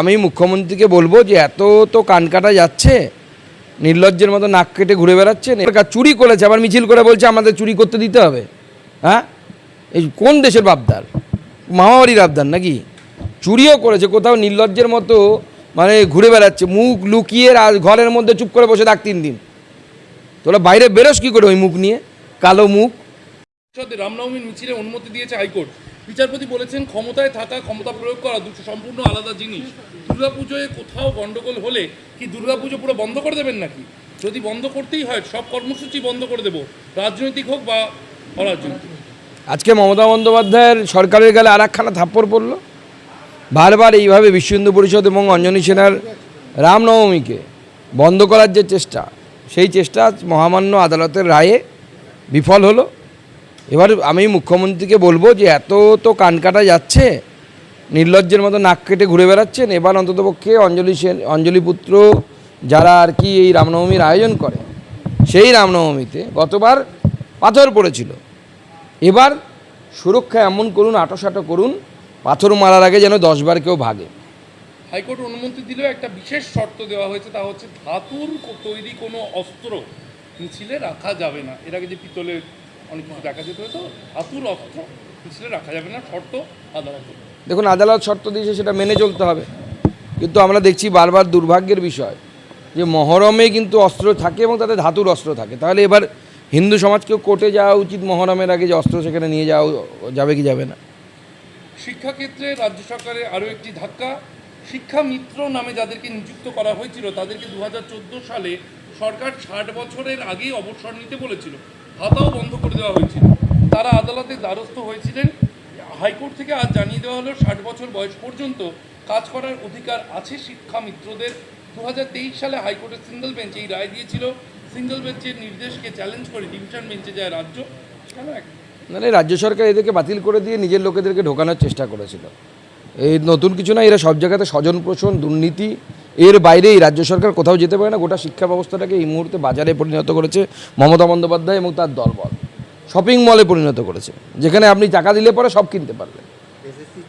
আমি মুখ্যমন্ত্রীকে বলব যে এত তো কান কাটা যাচ্ছে, নির্লজ্জের মতো নাক কেটে ঘুরে বেড়াচ্ছে চুরি করেছে, আবার মিছিল করে বলছে আমাদের চুরি করতে দিতে হবে হ্যাঁ? এই কোন দেশের বাবদার মামাবাড়ির আবদার নাকি? চুরিও করেছে, কোথাও নির্লজ্জের মতো মানে ঘুরে বেড়াচ্ছে, মুখ লুকিয়ে ঘরের মধ্যে চুপ করে বসে থাক তিন দিন। তোরা বাইরে বেরোস কী করে ওই মুখ নিয়ে? কালো মুখ। রামনবমীর মিছিলে অনুমতি দিয়েছে হাইকোর্ট। বিচারপতি বলেছেন, ক্ষমতায় থাকা, ক্ষমতা প্রয়োগ করা দুটো সম্পূর্ণ আলাদা জিনিস। দুর্গাপুজোয় কোথাও গন্ডগোল হলে কি দুর্গাপুজো পুরো বন্ধ করে দেবেন নাকি? যদি বন্ধ করতেই হয়, সব কর্মসূচি বন্ধ করে দেবো, রাজনৈতিক হোক বা অরাজনৈতিক। আজকে মমতা বন্দ্যোপাধ্যায়ের সরকারের গেলে আর একখানা থাপ্পড় পড়ল। বারবার এইভাবে বিশ্ব হিন্দু পরিষদ এবং অঞ্জনী সেনার রামনবমীকে বন্ধ করার যে চেষ্টা, সেই চেষ্টা মহামান্য আদালতের রায়ে বিফল হলো। এবার আমি মুখ্যমন্ত্রীকে বলব যে এত তো কান কাটা যাচ্ছে, নির্লজ্জের মতো নাক কেটে ঘুরে বেড়াচ্ছেন, এবার অন্ততপক্ষে অঞ্জলি সেন, অঞ্জলি পুত্র যারা আর কি এই রামনবমীর আয়োজন করে, সেই রামনবমীতে গতবার পাথর পড়েছিল। এবার সুরক্ষা এমন করুন, আটোসাটো করুন, পাথর মারার আগে যেন দশবার কেউ ভাগে। হাইকোর্ট অনুমতি দিলেও একটা বিশেষ শর্ত দেওয়া হয়েছে, তা হচ্ছে ধাতুর তৈরি কোনো অস্ত্র মিছিলে রাখা যাবে না। এর আগে যে পিতলের অনেক কিছু দেখা যেত হয়তো ধাতুর অস্ত্র মিছিলে রাখা যাবে না শর্ত আদালতের দেখুন আদালত শর্ত দিয়েছে সেটা মেনে চলতে হবে। কিন্তু আমরা দেখছি বারবার দুর্ভাগ্যের বিষয় যে মহরমে কিন্তু অস্ত্র থাকে এবং তাতে ধাতুর অস্ত্র থাকে। তাহলে এবার হিন্দু সমাজকেও কোর্টে যাওয়া উচিত মহরমের আগে যে অস্ত্র সেখানে নিয়ে যাওয়া যাবে কি যাবে না? শিক্ষাক্ষেত্রে রাজ্য সরকারের আরও একটি ধাক্কা শিক্ষা মিত্র নামে যাদেরকে নিযুক্ত করা হয়েছিল তাদেরকে দু হাজার চোদ্দ সালে সরকার ষাট বছরের আগেই অবসর নিতে বলেছিল। ভাতাও বন্ধ করে দেওয়া হয়েছিল। তারা আদালতে দ্বারস্থ হয়েছিলেন। হাইকোর্ট থেকে আজ জানিয়ে দেওয়া হলো, ষাট বছর বয়স পর্যন্ত কাজ করার অধিকার আছে শিক্ষা মিত্রদের। দু সালে হাইকোর্টের সিঙ্গেল বেঞ্চ এই রায় দিয়েছিল। সিঙ্গেল বেঞ্চের নির্দেশকে চ্যালেঞ্জ করে ডিভিশন বেঞ্চে যায় রাজ্য। কেন এক নাহলে রাজ্য সরকার এদেরকে বাতিল করে দিয়ে নিজের লোকেদেরকে ঢোকানোর চেষ্টা করেছিল। এই নতুন কিছু না, এরা সব জায়গাতে স্বজন পোষণ দুর্নীতি এর বাইরে এই রাজ্য সরকার কোথাও যেতে পারে না। গোটা শিক্ষা ব্যবস্থাটাকে এই মুহূর্তে বাজারে পরিণত করেছে মমতা বন্দ্যোপাধ্যায় এবং তার দলবল। শপিং মলে পরিণত করেছে। যেখানে আপনি টাকা দিলে পরে সব কিনতে পারবেন।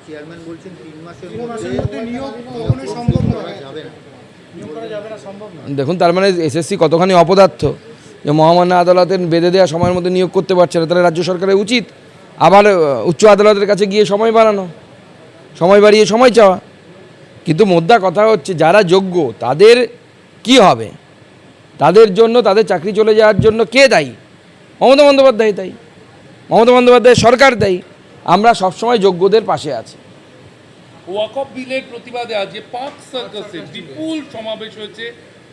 চেয়ারম্যান বলছেন তিন মাসের মধ্যে মধ্যে নিয়োগ সম্ভব যাবে না। নিয়োগ করা যাবে না সম্ভব নয়। দেখুন তার মানে এসএসসি কতখানি অপদার্থ? যে মহামান্য আদালতের বেঁধে দেওয়া সময়ের মধ্যে নিয়োগ করতে পারছে না তাহলে রাজ্য সরকারের উচিত আবার উচ্চ আদালতের কাছে গিয়ে সময় বাড়ানো। সময় বাড়িয়ে সময় চাওয়া। কিন্তু মোদ্দা কথা হচ্ছে যারা যোগ্য তাদের কি হবে? তাদের জন্য তাদের চাকরি চলে যাওয়ার জন্য কে দায়ী? মমতা বন্দ্যোপাধ্যায় দায়ী। মমতা বন্দ্যোপাধ্যায় সরকার দায়ী। আমরা সবসময় যোগ্যদের পাশে আছি। ওয়াকফ বিলের প্রতিবাদে আজ যে পার্ক সার্কাসে বিপুল সমাবেশ হয়েছে।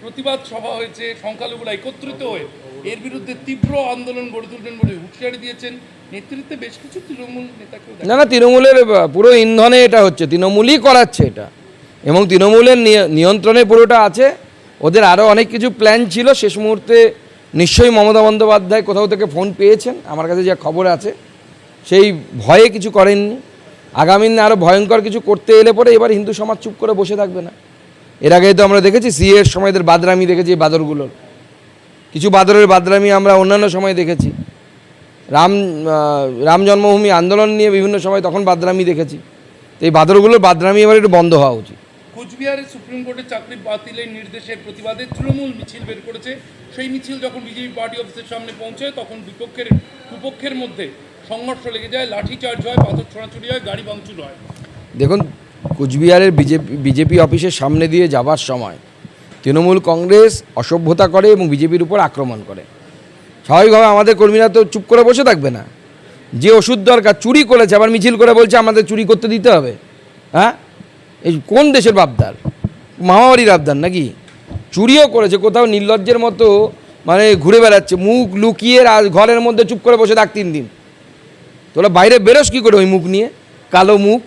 প্রতিবাদ সভা হয়েছে সংখ্যালঘুরা একত্রিত হয়ে। এর বিরুদ্ধে তীব্র আন্দোলন গড়ে তুলবেন বলে হুঁশিয়ারি দিয়েছেন। নেতৃত্বে বেশ কিছু তৃণমূল নেতাকেও দেখা না না তৃণমূলের পুরো ইন্ধনে এটা হচ্ছে তৃণমূলই করাচ্ছে এটা। এবং তৃণমূলের নিয়- নিয়ন্ত্রণে পুরোটা আছে। ওদের আরও অনেক কিছু প্ল্যান ছিল। শেষ মুহূর্তে নিশ্চয়ই মমতা বন্দ্যোপাধ্যায় কোথাও থেকে ফোন পেয়েছেন। আমার কাছে যা খবর আছে, সেই ভয়ে কিছু করেননি। আগামী দিনে আরও ভয়ঙ্কর কিছু করতে এলে পরে এবার হিন্দু সমাজ চুপ করে বসে থাকবে না। এর আগে তো আমরা দেখেছি সিএর সময় এদের বাদরামি দেখেছি, এই বাদরগুলোর কিছু বাদরের বাদরামি আমরা অন্যান্য সময় দেখেছি। রাম রাম জন্মভূমি আন্দোলন নিয়ে বিভিন্ন সময় তখন বাদরামি দেখেছি। তো এই বাদরগুলোর বাদরামি এবার একটু বন্ধ হওয়া উচিত। কোচবিহারে সুপ্রিম কোর্টের চাকরি বাতিলের নির্দেশের প্রতিবাদে তৃণমূল মিছিল বের করেছে। সেই মিছিল যখন বিজেপি পার্টি অফিসের সামনে পৌঁছায়, তখন বিপক্ষের, দুপক্ষের মধ্যে সংঘর্ষ লেগে যায়, লাঠিচার্জ হয়, পাথর ছোড়াছুড়ি হয়, গাড়ি ভাঙচুর হয়। দেখুন, কুচবিহারের বিজেপি বিজেপি অফিসের সামনে দিয়ে যাবার সময় তৃণমূল কংগ্রেস অসভ্যতা করে এবং বিজেপির উপর আক্রমণ করে। স্বাভাবিকভাবে আমাদের কর্মীরা তো চুপ করে বসে থাকবে না। যে ওষুধ দরকার, চুরি করেছে, আবার মিছিল করে বলছে আমাদের চুরি করতে দিতে হবে। হ্যাঁ? এই কোন দেশের বাবদার মামাবাড়ির আবদার নাকি? চুরিও করেছে, কোথাও নির্লজ্জের মতো মানে ঘুরে বেড়াচ্ছে, মুখ লুকিয়ে ঘরের মধ্যে চুপ করে বসে থাক তিন দিন। তোরা বাইরে বেরোস কী করে ওই মুখ নিয়ে? কালো মুখ?